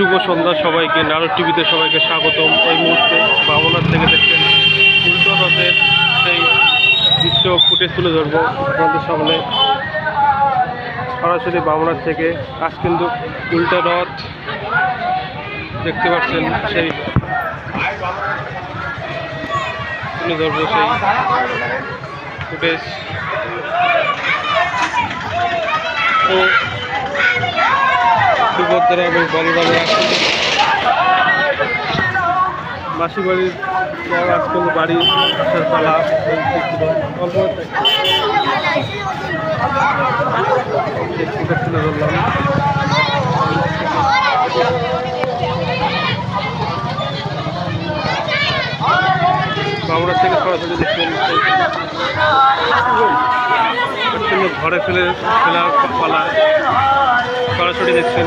শুভ সন্ধ্যা সবাইকে। নারদ টিভিতে সবাইকে স্বাগতম। এই মুহূর্তে বামনার থেকে দেখছেন রথের সেই দৃশ্য ফুটেজ তুলে ধরবো। আপনাদের সামনে সরাসরি বামনার থেকে আজ কিন্তু উল্টো রথ দেখতে পাচ্ছেন সেই তুলে ধরবো সেই ফুটেজ। সুভদ্রা এবং বলরামের আসলে মাসি বাড়ির পর আজ কিন্তু বাড়ি, আসার পালা। অল্প একটু। সেই ফুটেজ তুলে ধরলাম বাংলা থেকে ঘরে ফেলে, ফেলার পালা, সরাসরি দেখছেন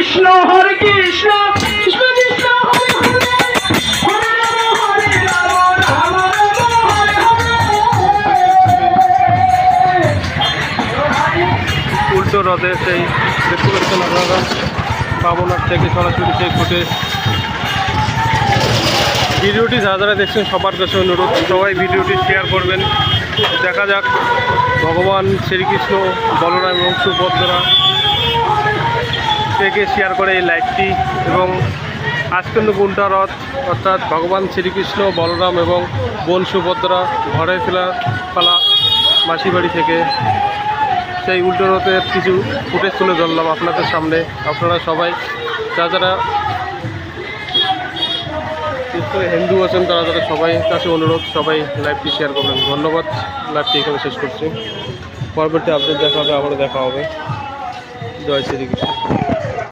কৃষ্ণ, হরে কৃষ্ণ। কৃষ্ণ সেই বামনার থেকে সরাসরি সেই ফুটে। ভিডিওটি যারা যারা দেখছেন, সবার কাছে অনুরোধ, সবাই ভিডিওটি শেয়ার করবেন। দেখা যাক, ভগবান শ্রীকৃষ্ণ, বলরাম এবং সুভদ্রা থেকে শেয়ার করে এই লাইভটি এবং আজ কিন্তু রথ, অর্থাৎ ভগবান শ্রীকৃষ্ণ, বলরাম এবং বোন সুভদ্রা ঘরে ফেলা পালা মাসি বাড়ি থেকে সেই উল্টো রথের কিছু ফুটেজ তুলে ধরলাম আপনাদের সামনে। আপনারা সবাই যা যারা হিন্দু আছেন, তারা তারা সবাই কাছে অনুরোধ, সবাই লাইভটি শেয়ার করবেন। ধন্যবাদ। লাইভটি এখানে শেষ করছি। পরবর্তী আপডেট দেখা হবে, আবারও দেখা হবে। জয় শ্রীকৃষ্ণ।